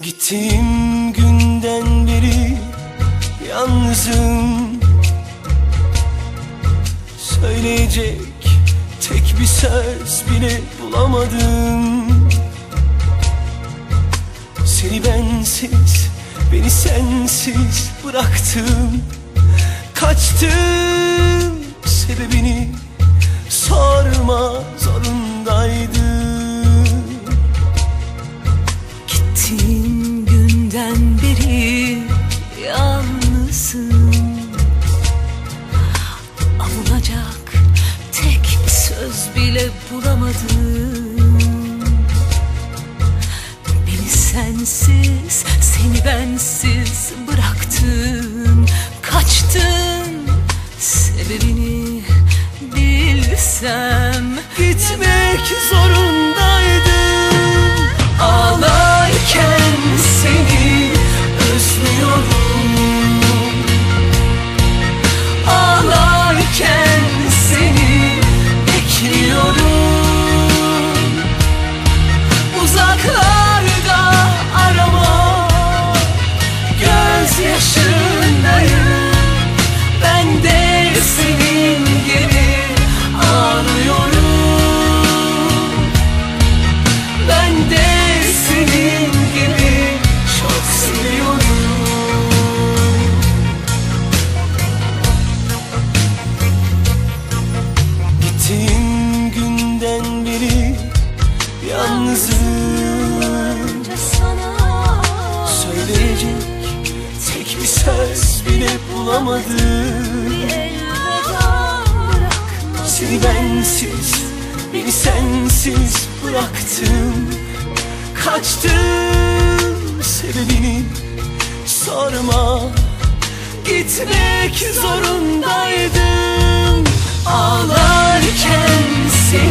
Gittiğim günden beri yalnızım. Söyleyecek tek bir söz bile bulamadım Seni bensiz, beni sensiz bıraktım Kaçtım sebebini sorma zorundaydım Gittiğin günden beri yalnızım. Avunacak tek söz bile bulamadım sensiz, seni bensiz bıraktın Kaçtın, sebebini bilsem. Gitmek zorundaydım bırakma Seni bensiz, beni sensiz bıraktım. Kaçtım sebebini sorma. Gitmek zorundaydım. Ağlarken seni